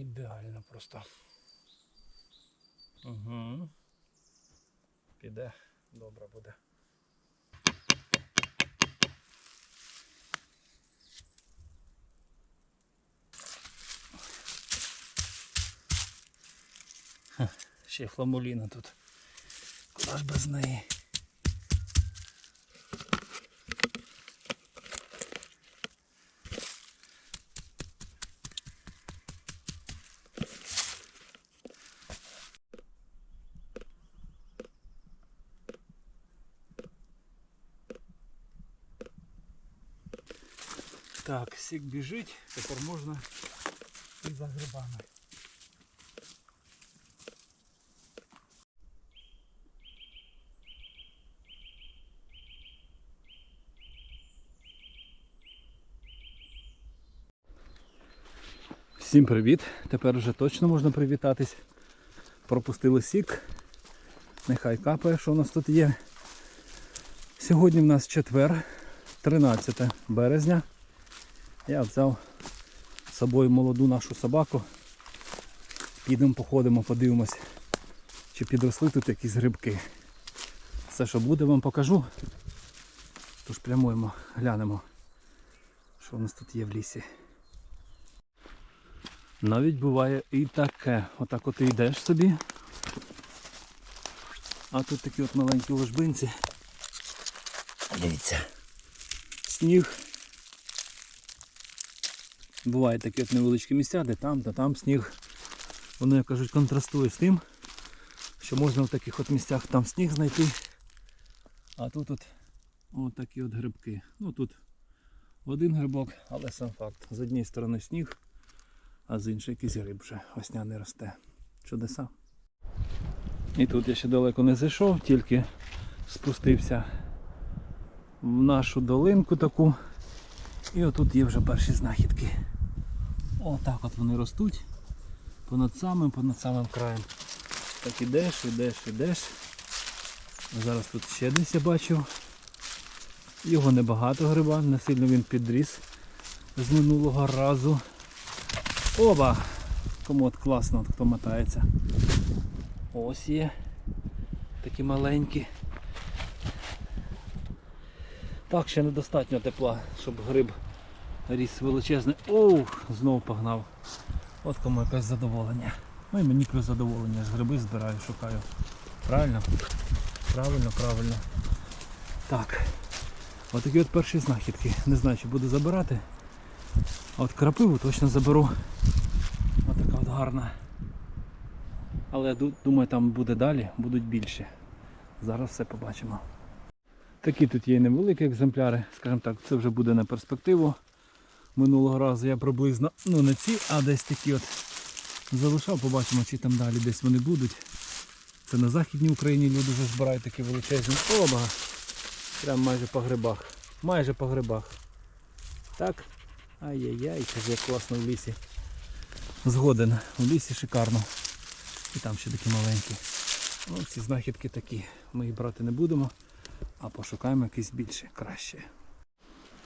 Ідеально просто. Угу. Піде, добре буде. Ха, Ще фламуліна тут. Куди ж без неї? Так, сік біжить, тепер можна і за грибами. Всім привіт! Тепер вже точно можна привітатись. Пропустили сік. Нехай капає, що у нас тут є. Сьогодні в нас четвер, 13 березня. Я взяв з собою молоду нашу собаку. Підемо походимо, подивимось, чи підросли тут якісь грибки. Все, що буде, вам покажу. Тож прямуємо, глянемо, що у нас тут є в лісі. Навіть буває і таке. Отак от ти йдеш собі. А тут такі от маленькі ложбинці. Дивіться. Сніг. Бувають такі от невеличкі місця, де там та там сніг. Воно, як кажуть, контрастує з тим, що можна в таких от місцях там сніг знайти. А тут от, от такі от грибки. Ну тут один грибок, але сам факт. З однієї сторони сніг, а з іншої якийсь гриб вже осняний росте. Чудеса. І тут я ще далеко не зайшов, тільки спустився в нашу долинку таку. І отут є вже перші знахідки. Отак от вони ростуть. Понад самим, понад самим краєм. Так ідеш, ідеш, ідеш. Зараз тут ще десь я бачив. Його небагато гриба, не сильно він підріс з минулого разу. Оба! Кому от класно, от хто мотається. Ось є. Такі маленькі. Так, ще недостатньо тепла, щоб гриб ріс величезний. Оу, знов погнав. От кому якесь задоволення. Ну і мені плюс задоволення. Ж гриби збираю, шукаю. Правильно? Правильно, правильно. Так. От такі от перші знахідки. Не знаю, чи буду забирати. А от крапиву точно заберу. Ось така от гарна. Але я думаю, там буде далі, будуть більші. Зараз все побачимо. Такі тут є невеликі екземпляри, скажімо так, це вже буде на перспективу. Минулого разу я приблизно, ну не ці, а десь такі от залишав, побачимо, чи там далі десь вони будуть. Це на Західній Україні люди вже збирають такі величезні. Оба! Прям майже по грибах. Майже по грибах. Так? Ай-яй-яй, як класно в лісі. Згоден, в лісі шикарно. І там ще такі маленькі. Ну, ці знахідки такі. Ми їх брати не будемо, а пошукаємо якісь більше, краще.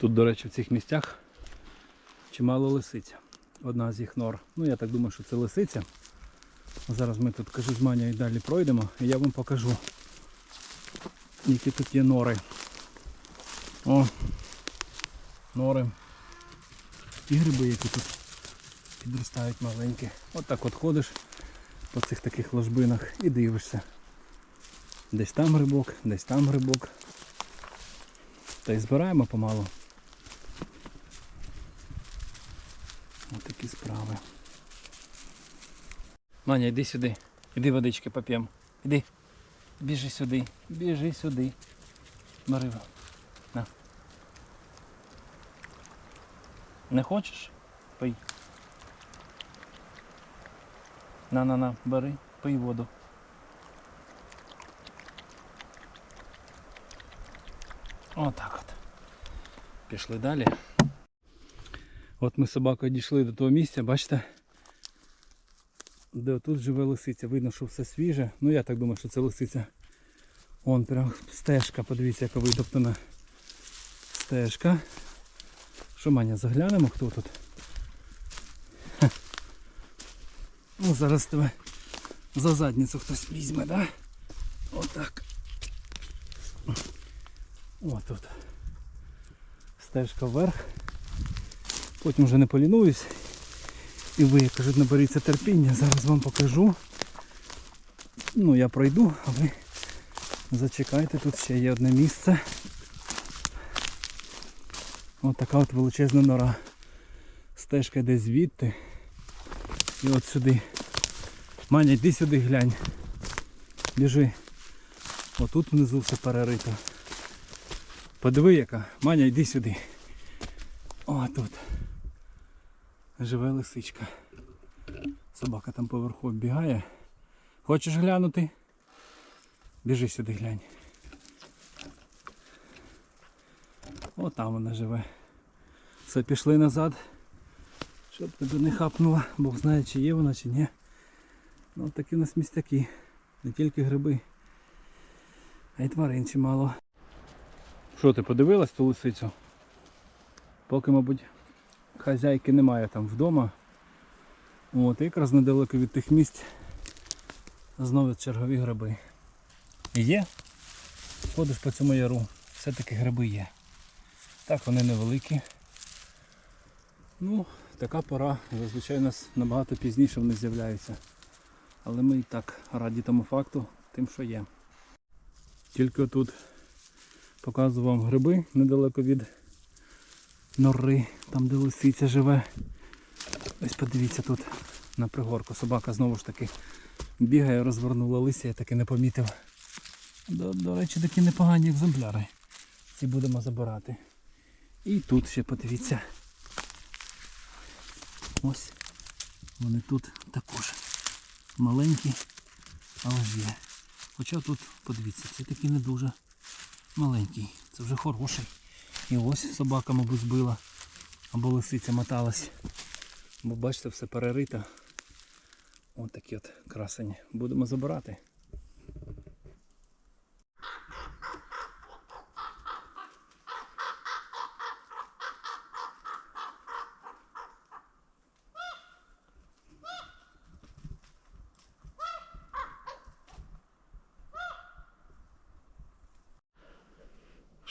Тут, до речі, в цих місцях чимало лисиця. Одна з їх нор. Ну я так думаю, що це лисиця. Зараз ми тут кажу з Маня і далі пройдемо і я вам покажу, які тут є нори. О, нори. І гриби, які тут підростають маленькі. От так от ходиш по цих таких ложбинах і дивишся. Десь там грибок, десь там грибок. Та й збираємо помалу. Ось такі справи. Маня, йди сюди. Іди водички поп'ємо. Іди. Біжи сюди. Біжи сюди. Бери. На. Не хочеш? Пий. На, на, на, бери, пий воду. Отак от. Пішли далі. От ми з собакою дійшли до того місця, бачите? Де тут живе лисиця. Видно, що все свіже. Ну я так думаю, що це лисиця. Вон прям стежка, подивіться, яка витоптана стежка. Що Маня, заглянемо хто тут? Хе. Ну, зараз тебе за задницю хтось візьме, да? Отак. О, тут. Стежка вверх. Потім вже не полінуюсь. І ви, як кажуть, наберіться терпіння. Зараз вам покажу. Ну, я пройду, а ви зачекайте, тут ще є одне місце. Ось така от величезна нора. Стежка йде звідти. І от сюди. Маня, йди сюди глянь. Біжи. Отут внизу все перерито. Подиви яка. Маня, йди сюди. О, тут. Живе лисичка. Собака там поверху бігає. Хочеш глянути? Біжи сюди глянь. О, там вона живе. Все, пішли назад. Щоб тебе не хапнула. Бог знає, чи є вона, чи ні. Ну такі у нас містяки. Не тільки гриби, а й тварин чимало. Що ти подивилась ту лисицю? Поки, мабуть, хазяйки немає там вдома. От, якраз недалеко від тих місць знову чергові гриби. І є. Ходиш по цьому яру, все-таки гриби є. Так, вони невеликі. Ну, така пора. Зазвичай у нас набагато пізніше вони з'являються. Але ми і так раді тому факту, тим, що є. Тільки тут показую вам гриби недалеко від нори, там де лисиця живе. Ось подивіться тут на пригорку. Собака знову ж таки бігає, розвернула лися, я таки не помітив. До, до речі, такі непогані екземпляри. Ці будемо забирати. І тут ще подивіться. Ось вони тут також маленькі, але є. Хоча тут, подивіться, це такий не дуже маленький. Це вже хороший. І ось собака, мабуть, збила. Або лисиця моталась. Бо бачите, все перерито. Ось такі от красені. Будемо забирати.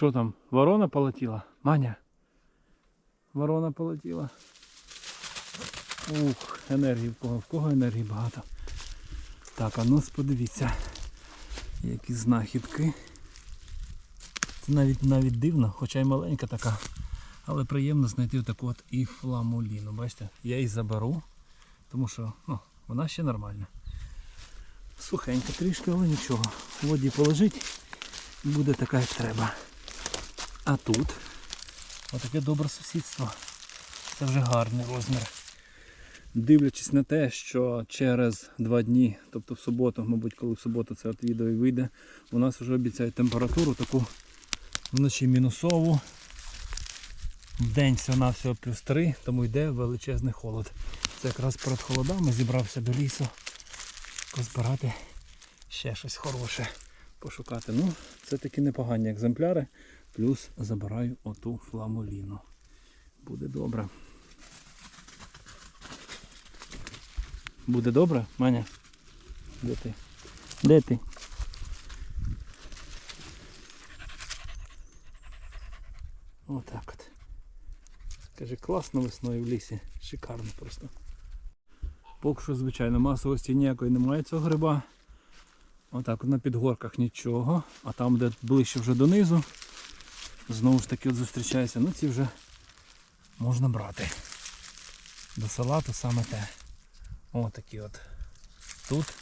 Що там? Ворона полетіла? Маня? Ворона полетіла. Ух, енергії в кого? В кого енергії багато. Так, а ну подивіться. Які знахідки. Це навіть навіть дивно, хоча й маленька така. Але приємно знайти таку от і фламуліну. Бачите, я її заберу, тому що ну, вона ще нормальна. Сухенька трішки, але нічого. В воді полежить, буде така, як треба. А тут отаке добре сусідство. Це вже гарний розмір. Дивлячись на те, що через два дні, тобто в суботу, мабуть, коли в суботу це от відео і вийде, у нас вже обіцяють температуру таку вночі мінусову. В день всього на всього плюс 3, тому йде величезний холод. Це якраз перед холодами зібрався до лісу позбирати ще щось хороше пошукати. Ну, це такі непогані екземпляри. Плюс забираю оту фламоліну. Буде добре. Буде добре, Маня? Де ти? Де ти? Отак от. Скажи, класно весною в лісі. Шикарно просто. Поки що, звичайно, масовості ніякої немає цього гриба. Отак, от на підгорках нічого. А там, де ближче вже донизу, знову ж таки от зустрічається. Ну ці вже можна брати. До салату саме те. О, такі от. Тут,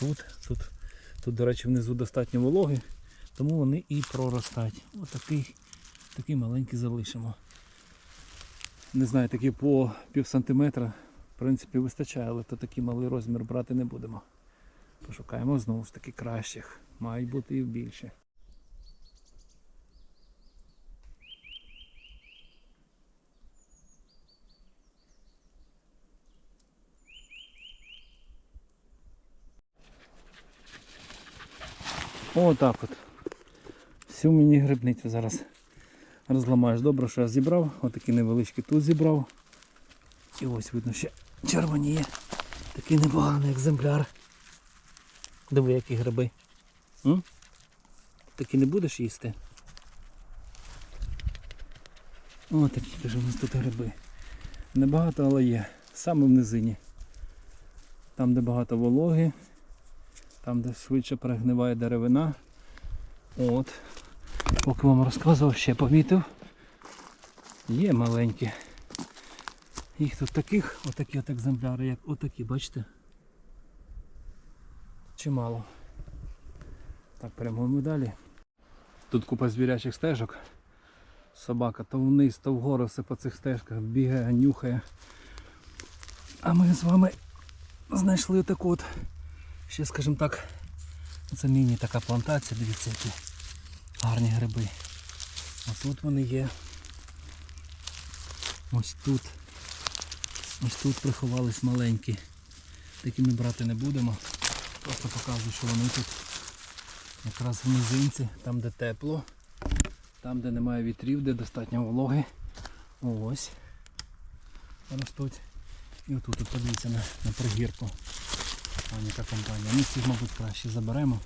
тут, тут, тут, до речі, внизу достатньо вологи, тому вони і проростають. Ось такий, такий маленький залишимо. Не знаю, такі по пів сантиметра, в принципі, вистачає, але то такий малий розмір брати не будемо. Пошукаємо знову ж таки кращих. Мають бути і більше. Отак от. Всю мені грибницю зараз розламаєш. Добре, що я зібрав. Отакі невеличкі тут зібрав. І ось видно ще червоні є. такий непоганий екземпляр. Диви, які гриби. М? Такі не будеш їсти? О, такі каже, у нас тут гриби. Небагато, але є. Саме в низині. Там, де багато вологи, там, де швидше перегниває деревина. От. Поки вам розказував, ще помітив. Є маленькі. Їх тут таких, отакі от екземпляри, як отакі, бачите? Чимало. Так, прямуємо далі. Тут купа звірячих стежок. Собака то вниз, то вгору все по цих стежках бігає, нюхає. А ми з вами знайшли таку от, ще скажімо так, це міні така плантація, дивіться які гарні гриби. Ось тут вони є. Ось тут. Ось тут приховались маленькі. Такі ми брати не будемо. Просто показую, що вони тут якраз в низинці, там де тепло, там де немає вітрів, де достатньо вологи. Ось. Ростуть. І отут от подивіться на, на пригірку. Яка компанія. Ми цих, мабуть, краще заберемо.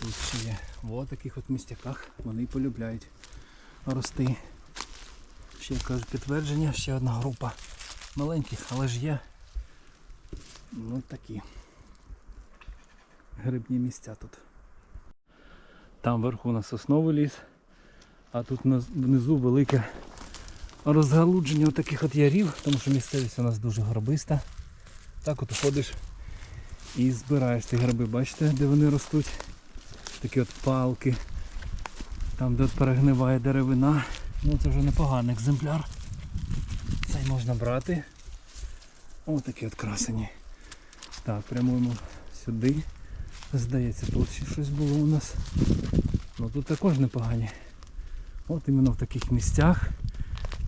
Тут ще є. В таких от містяках вони полюбляють рости. Ще кажуть підтвердження, ще одна група маленьких, але ж є ну такі грибні місця тут. Там вверху у нас сосновий ліс, а тут внизу велике розгалудження таких от ярів, тому що місцевість у нас дуже горбиста. Так от ходиш і збираєш ці гриби, бачите, де вони ростуть. Такі от палки. Там де от перегниває деревина. Ну це вже непоганий екземпляр. Цей можна брати. Ось такі от красені. Так, прямуємо сюди. Здається, тут ще щось було у нас. Ну тут також непогані. От іменно в таких місцях,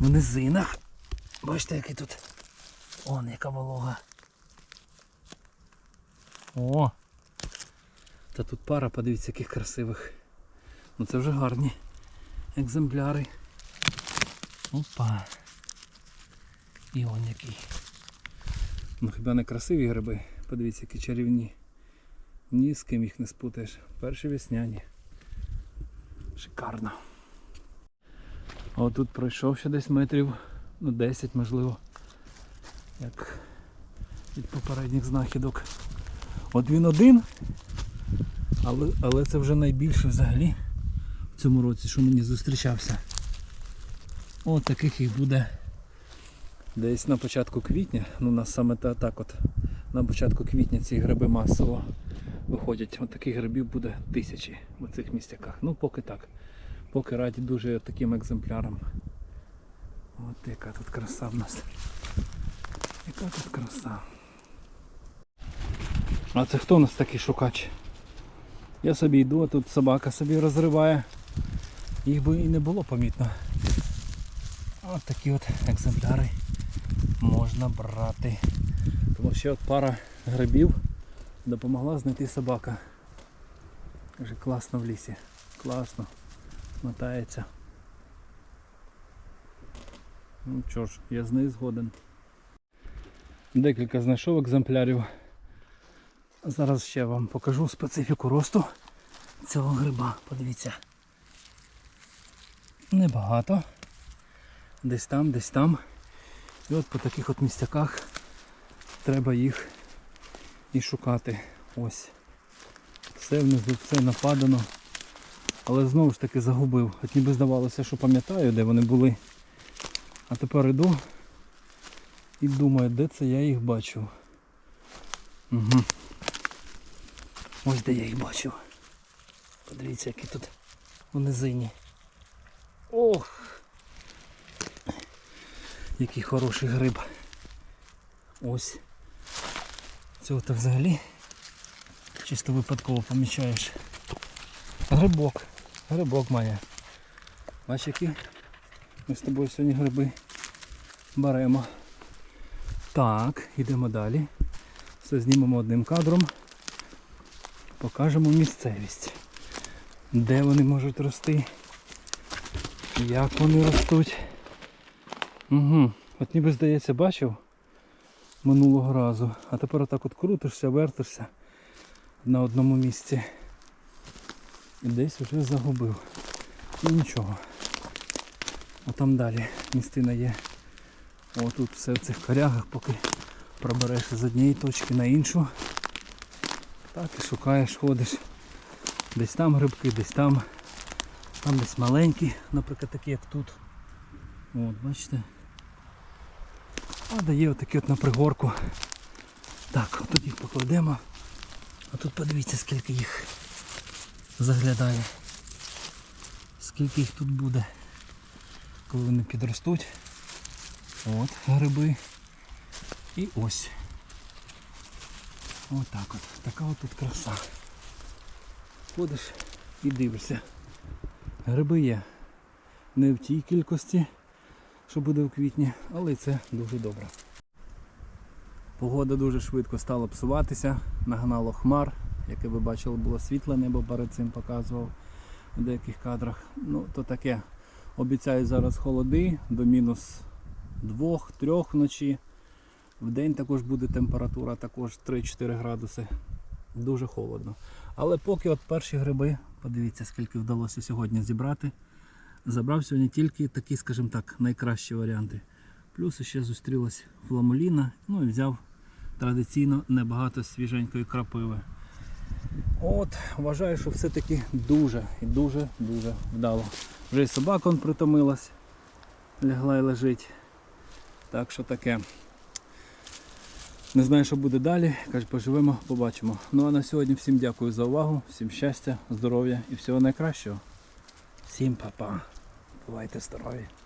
в низинах. Бачите, який тут. Он яка волога. О! Та тут пара, подивіться, яких красивих. Ну це вже гарні екземпляри. Опа. І он який. Ну хіба не красиві гриби? Подивіться, які чарівні. Ні з ким їх не спутаєш. Перші весняні. Шикарно. А отут пройшов ще десь метрів, ну 10 можливо. Як від попередніх знахідок. От він один, але, але це вже найбільше взагалі в цьому році, що мені зустрічався. От таких їх буде десь на початку квітня. Ну у нас саме та, так от на початку квітня ці гриби масово виходять. От таких грибів буде тисячі в цих містяках. Ну поки так. Поки раді дуже таким екземплярам. От яка тут краса в нас. Яка тут краса. А це хто у нас такий шукач? Я собі йду, а тут собака собі розриває. Їх би і не було помітно. От такі от екземпляри можна брати. Тому що от пара грибів допомогла знайти собака. Каже, класно в лісі. Класно. Мотається. Ну що ж, я з нею згоден. Декілька знайшов екземплярів. Зараз ще вам покажу специфіку росту цього гриба. Подивіться. Небагато. Десь там, десь там. І от по таких от місцяках треба їх і шукати. Ось. Все внизу, все нападано. Але знову ж таки загубив. От ніби здавалося, що пам'ятаю, де вони були. А тепер іду і думаю, де це я їх бачив. Угу. Ось де я їх бачив. Подивіться, які тут у низині. Ох! Який хороший гриб. Ось. Цього то взагалі чисто випадково помічаєш. Грибок. Грибок має. Бачиш які? Ми з тобою сьогодні гриби беремо. Так, йдемо далі. Все знімемо одним кадром. Покажемо місцевість. Де вони можуть рости. Як вони ростуть. Угу. От ніби здається бачив. минулого разу. А тепер отак от крутишся, вертишся на одному місці. І десь вже загубив. Ну нічого. А там далі містина є. О, тут все в цих корягах, поки пробереш з однієї точки на іншу. Так і шукаєш, ходиш. Десь там грибки, десь там. Там десь маленькі, наприклад, такі як тут. От, бачите. А дає отакі от на пригорку. Так, отут їх покладемо. А тут подивіться скільки їх заглядає. Скільки їх тут буде, коли вони підростуть. От гриби. І ось. Отак от. Така от тут краса. Ходиш і дивишся. Гриби є. Не в тій кількості, що буде в квітні, але це дуже добре. Погода дуже швидко стала псуватися, нагнало хмар, яке ви бачили, було світле небо перед цим показував в деяких кадрах. Ну, то таке. Обіцяють зараз холоди до мінус 2-3 вночі. В день також буде температура також 3-4 градуси. Дуже холодно. Але поки от перші гриби, подивіться, скільки вдалося сьогодні зібрати. Забрав сьогодні тільки такі, скажімо так, найкращі варіанти. Плюс ще зустрілась фламуліна, ну і взяв традиційно небагато свіженької крапиви. От, вважаю, що все-таки дуже і дуже дуже вдало. Вже і собака притомилась, лягла і лежить. Так що таке. Не знаю, що буде далі. Каже, поживемо, побачимо. Ну а на сьогодні всім дякую за увагу, всім щастя, здоров'я і всього найкращого. Всім па-па. Бувайте здорові!